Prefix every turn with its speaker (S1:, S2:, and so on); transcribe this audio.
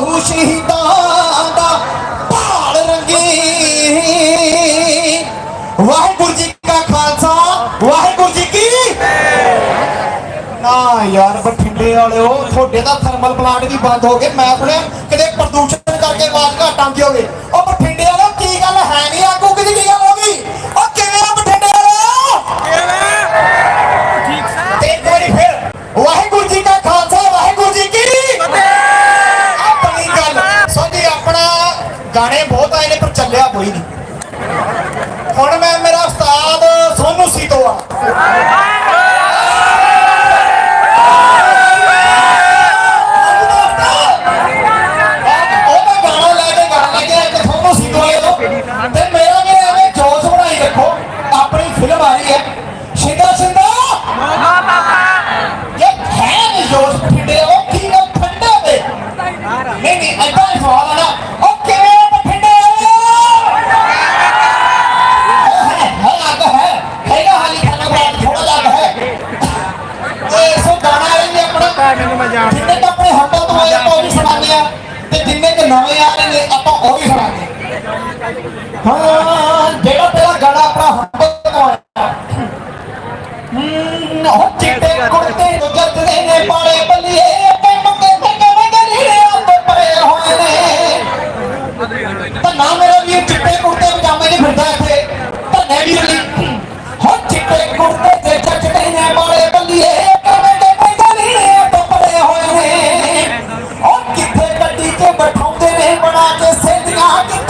S1: ਲਹੂ ਸ਼ਹੀਦਾਂ ਦਾ ਭਾਲ ਰੰਗੀ। ਵਾਹਿਗੁਰੂ ਜੀ ਕਾ ਖਾਲਸਾ, ਵਾਹਿਗੁਰੂ ਜੀ ਕੀ ਨਾ ਯਾਰ ਬਠਿੰਡੇ ਵਾਲਿਓ, ਤੁਹਾਡੇ ਦਾ ਥਰਮਲ ਪਲਾਂਟ ਵੀ ਬੰਦ ਹੋ ਗਏ। ਮੈਂ ਸੁਣਿਆ ਕਿਤੇ ਪ੍ਰਦੂਸ਼ਣ ਕਰਕੇ ਆਵਾਜ਼ ਘੱਟ ਆਉਂਦੀ ਹੋਵੇ ਉਹ ਬਠਿੰਡੇ ਗਾਣੇ ਬਹੁਤ ਆਏ ਨੇ, ਪਰ ਚੱਲਿਆ ਕੋਈ ਨਹੀਂ। ਹੁਣ ਮੈਂ, ਮੇਰਾ ਉਸਤਾਦ ਸੋਨੂ ਸੀਤੋ ਆ ਲੈ ਕੇ ਗਾਣ ਤੇ। ਮੇਰਾ ਵੀ ਐਵੇਂ ਜੋਸ਼ ਬਣਾਈ ਰੱਖੋ, ਆਪਣੀ ਫਿਲਮ ਆ ਰਹੀ ਹੈ। ਜਿੰਨੇ ਕੁ ਆਪਣੇ ਹੱਟਾਂ ਤੋਂ ਆਏ ਆਪਾਂ ਉਹ ਵੀ ਸੁਣਾਉਂਦੇ ਆ ਤੇ ਜਿੰਨੇ ਕਿ ਨਵੇਂ ਆ ਰਹੇ ਨੇ ਆਪਾਂ ਉਹ ਵੀ ਸੁਣਾਉਂਦੇ ਹਾਂ ਜਿਹੜਾ ਤੇਰਾ ਗਾਣਾ ਆਪਣਾ ਹੱਟਾਂ ਤੋਂ ਆਇਆ। ਹਮ, ਉਹ ਚਿੱਟੇ ਕੁੜਤੇ ਜੱਜਦੇ ਨੇ ਪਾਲੇ ਬੱਲੀਏ ਤੇ ਮੰਗੇ ਮੰਗੇ ਮੰਗੇ ਨੀੜੇ ਪਰੇ ਹੋਏ ਨੇ। ਤਾਂ ਨਾ ਮੇਰਾ ਵੀ ਚਿੱਟੇ ਕੁੜਤੇ I'm